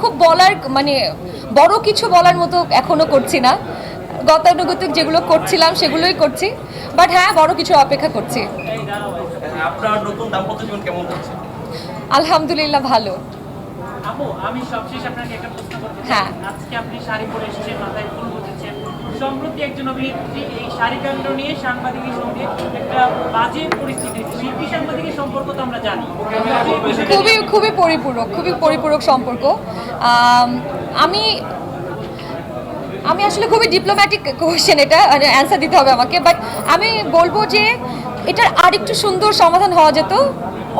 খুব বলার মানে বড় কিছু বলার মতো এখনও করছি না। গতানুগতিক যেগুলো করছিলাম সেগুলোই করছি। বাট হ্যাঁ বড় কিছু অপেক্ষা করছি। আপনার নতুন দাম্পত্য জীবন কেমন যাচ্ছে আলহামদুলিল্লাহ ভালো। আমি সবশেষ আপনাকে একটা প্রশ্ন করতে চাই। হ্যাঁ। আজকে আপনি শাড়ি পরে এসেছেন মাথায় সম্প্রতি একজন অভিনেত্রী এই শাড়ি কাণ্ড নিয়ে সাংবাদিকের সঙ্গে একটা বাজে পরিস্থিতি শিল্পী সাংবাদিকের সম্পর্ক তো আমরা জানি। খুবই খুবই পরিপূরক খুবই পরিপূরক সম্পর্ক। আমি আমি আসলে খুবই ডিপ্লোম্যাটিক কোয়েশ্চেন এটা অ্যান্সার দিতে হবে আমাকে বাট আমি বলব যে এটার আরেকটু সুন্দর সমাধান হওয়া যেত।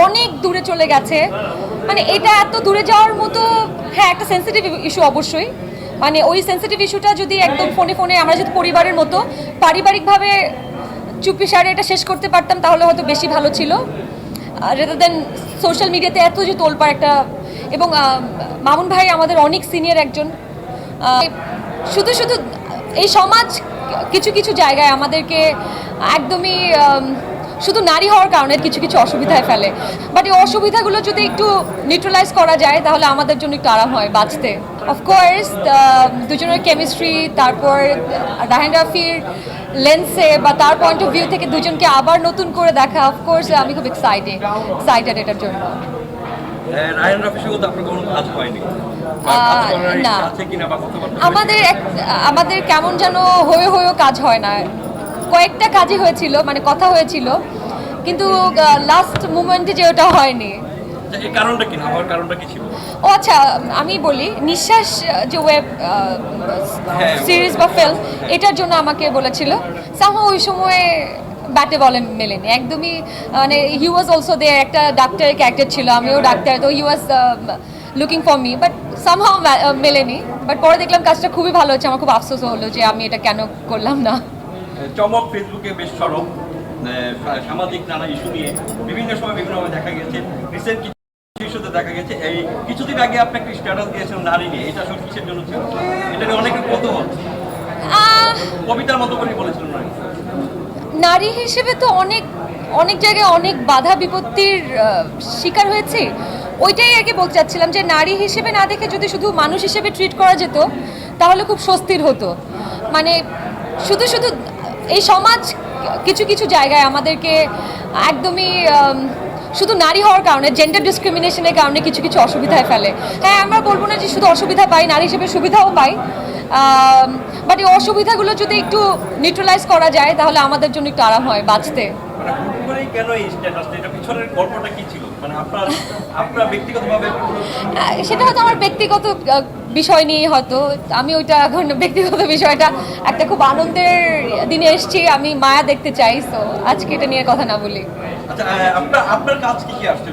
অনেক দূরে চলে গেছে। মানে এটা এত দূরে যাওয়ার মতো হ্যাঁ একটা সেন্সিটিভ ইস্যু অবশ্যই। মানে ওই সেন্সিটিভ ইস্যুটা যদি একদম ফোনে ফোনে আমরা যদি পরিবারের মতো পারিবারিকভাবে চুপি সারে এটা শেষ করতে পারতাম, তাহলে হয়তো বেশি ভালো ছিল। রেদার দেন সোশ্যাল মিডিয়াতে এত যে তোলপাড় একটা, এবং মামুন ভাই আমাদের অনেক সিনিয়র একজন। শুধু শুধু এই সমাজ কিছু কিছু জায়গায় আমাদেরকে একদমই শুধু নারী হওয়ার কারণে কিছু কিছু অসুবিধায় ফেলে। বাট এই অসুবিধাগুলো যদি একটু নিউট্রালাইজ করা যায় তাহলে আমাদের জন্য একটু আরাম হয় বাঁচতে। অফকোর্স দুজনের কেমিস্ট্রি তারপর রাহেন রাফির লেন্সে বা তার পয়েন্ট অফ ভিউ থেকে দুজনকে আবার নতুন করে দেখা অফকোর্স আমি খুব এক্সাইটেড এক্সাইটেড এটার জন্য। করার না। আমাদের আমাদের কেমন যেন হয়ে হয়েও কাজ হয় না। কয়েকটা কাজই হয়েছিল মানে কথা হয়েছিল কিন্তু লাস্ট মুমেন্টে যে ওটা হয়নি। কারণটা কি? হওয়ার কারণটা কি ছিল? ও আচ্ছা আমি বলি নিঃশ্বাস যে ওয়েব হ্যাঁ। সিরিজ বা ফিল্ম এটার জন্য আমাকে বলেছিল। সামা ওই সময়ে ব্যাটে বলেন মেলেনি। একদমই মানে হি ওয়াজ অলসো দে একটা ডাক্তারের ক্যারেক্টার ছিল আমিও ডাক্তার তো he was looking for me but somehow মেলেনি। বাট পরে দেখলাম কাজটা খুবই ভালো হচ্ছে আমার খুব আফসোস হলো যে আমি এটা কেন করলাম না। চমক ফেসবুকে বেশ সরব সামাজিক নানা ইস্যু নিয়ে বিভিন্ন সময় বিভিন্নভাবে দেখা গেছে। রিসেন্ট কিছু ইস্যুতে দেখা গেছে। এই কিছুদিন আগে আপনি একটা স্ট্যাটাস দিয়েছেন নারী নিয়ে। এটা আসলে কিসের জন্য ছিল? এটা নিয়ে অনেকের কত কবিতার মতো করে বলেছিলেন নারী। নারী হিসেবে তো অনেক অনেক জায়গায় অনেক বাধা বিপত্তির শিকার হয়েছি। ওইটাই আগে বলতে চাচ্ছিলাম যে নারী হিসেবে না দেখে যদি শুধু মানুষ হিসেবে ট্রিট করা যেত তাহলে খুব স্বস্তির হতো। মানে শুধু শুধু এই সমাজ কিছু কিছু জায়গায় আমাদেরকে একদমই শুধু নারী হওয়ার কারণে জেন্ডার ডিসক্রিমিনেশনের কারণে কিছু কিছু অসুবিধায় ফেলে। হ্যাঁ আমরা বলব না যে শুধু অসুবিধা পাই, নারী হিসেবে সুবিধাও পাই। বাট এই অসুবিধাগুলো যদি একটু নিউট্রালাইজ করা যায়, তাহলে আমাদের জন্য একটু আরাম হয় বাঁচতে। মানে হুট করেই কেন এই স্ট্যাটাসটা এটা পিছনের গল্পটা কি ছিল? মানে আপনার আপনার ব্যক্তিগতভাবে সেটা হয়তো আমার ব্যক্তিগত বিষয় নিয়ে হয়তো। আমি ওইটা এখন ব্যক্তিগত বিষয়টা। একটা খুব আনন্দের দিনে এসেছি আমি মায়া দেখতে চাই তো আজকে এটা নিয়ে কথা না বলি। আচ্ছা আপনার আপনার কাজ কি কি আসছে?